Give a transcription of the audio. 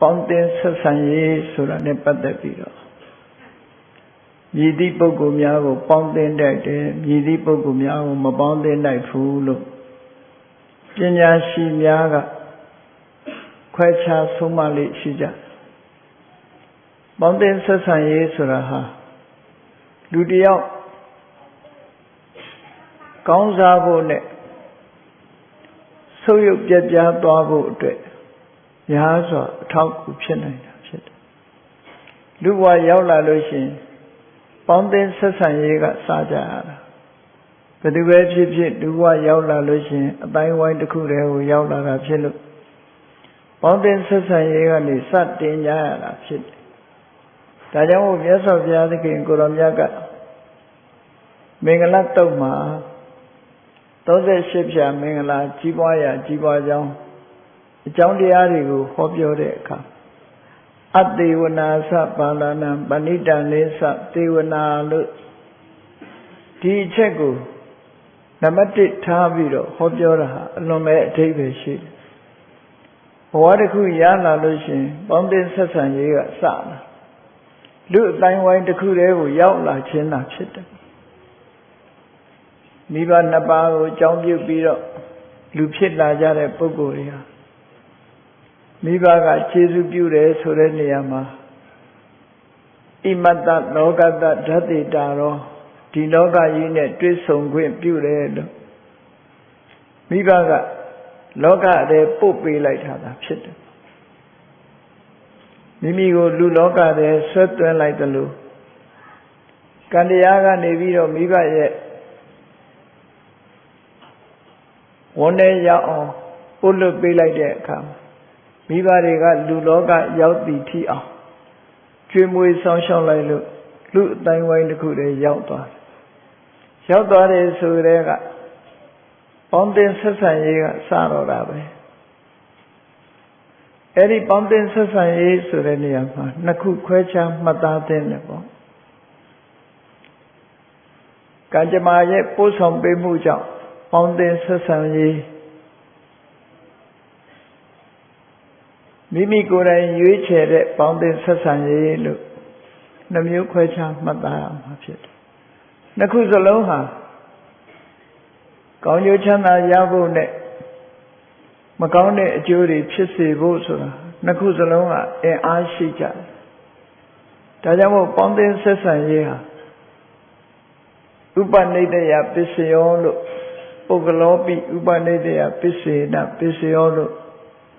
ပေါင်းတင်ဆက်ဆံရေးဆိုတာနဲ့ပတ်သက်ပြီးတော့မြည်သည့်ပုဂ္ဂိုလ်များကို ပေါင်းတင်တတ်တယ်မြည်သည့်ပုဂ္ဂိုလ်များကိုမပေါင်းတင်နိုင်ဘူးလို့ပညာရှိများကခွဲခြားဆုံးမလေးရှိကြပေါင်းတင်ဆက်ဆံရေးဆိုတာဟာလူတစ်ယောက်ကောင်းစားဖို့နဲ့ဆုပ်ယုပ်ပြပြသွားဖို့အတွက် များစွာအထောက်အကူဖြစ်နိုင်တာဖြစ်တယ်လူဘဝရောက်လာလို့ရှိရင်ပေါင်းသင်းဆက်ဆံရေးကစကြရတာဘယ်သူပဲဖြစ်ဖြစ်လူဘဝရောက်လာလို့ရှိရင်အတိုင်းဝိုင်းတစ်ခုတည်းကိုရောက်လာတာဖြစ်လို့ပေါင်းသင်းဆက်ဆံရေးကနေစတင်ကြရတာဖြစ်တယ်ဒါကြောင့်မို့မြတ်စွာဘုရားသခင်ကိုရောမြတ်ကမင်္ဂလတုတ်မှာ38ဖြာမင်္ဂလာကြီးပွားရာကြီးပွားကြောင်း အကြောင်းတရားတွေကိုဟောပြောတဲ့အခါအတေဝနာသပါဠနံပဏိတံလေးသတေဝနာလို့ဒီအချက်ကိုနံပါတ်1ထားပြီးတော့ဟောပြောတာဟာအလွန်ပဲအထိပ္ပယ်ရှိတယ်ဘဝတစ်ခုရလာလို့ရှိရင်ပေါင်းတင်ဆက်ဆံရေးကစလာလူအတိုင်းဝိုင်းတစ်ခုတည်းကိုရောက်လာခြင်းသာဖြစ်တယ်မိဘနှစ်ပါးကိုအကြောင်းပြုပြီးတော့လူဖြစ်လာကြတဲ့ပုဂ္ဂိုလ်တွေဟာ မိဘကခြေစုပြုတယ်ဆိုတဲ့နေရာမှာဣမတ္တလောကတ္တဓာတိတာရောဒီလောကကြီးနဲ့တွေ့ဆုံခွင့်ပြုတယ်လို့မိဘကလောကထဲပို့ပေးလိုက်တာသာဖြစ်တယ်မိမိကိုလူလောကထဲဆွဲသွင်းလိုက်တယ်လို့ကံတရားကနေပြီးတော့မိဘရဲ့ဝန်ထဲရောက်အောင်ပို့လွတ်ပေးလိုက်တဲ့အခါမိ ဘတွေကလူလောကရောက်သည်ထိအောင်ကျွေးမွေးဆောင်းရှောက်လိုက်လို့လူအတိုင်းဝိုင်းတစ်ခုတည်းရောက်သွားတယ်ရောက်သွားတယ်ဆိုတဲ့ကပေါင်းတင်ဆက်ဆံရေးကစတော့တာပဲအဲ့ဒီပေါင်းတင်ဆက်ဆံရေးဆိုတဲ့နေရာမှာနှစ်ခုခွဲခြားမှတ်သားသင့်တယ်ပေါ့ကံကြမ္မာရဲ့ပို့ဆောင်ပေးမှုကြောင့်ပေါင်းတင်ဆက်ဆံရေး မိမိကိုယ်တိုင်ရွေးချယ်တဲ့ပေါင်းတင်ဆက်ဆံရေးလို့နှမျိုးခွဲခြားမှတ်သားရမှာဖြစ်တယ်။နှစ်ခုစလုံးဟာကောင်းကျိုးချမ်းသာရဖို့နဲ့မကောင်းတဲ့အကျိုးတွေဖြစ်စေဖို့ဆိုတာနှစ်ခုစလုံးကအင်အားရှိကြတယ်။ဒါကြောင့်မို့ပေါင်းတင်ဆက်ဆံရေးဟာဥပနိဒယပစ္စယောလို့ပုဂ္ဂလောပိဥပနိဒယပစ္စေနပစ္စယောလို့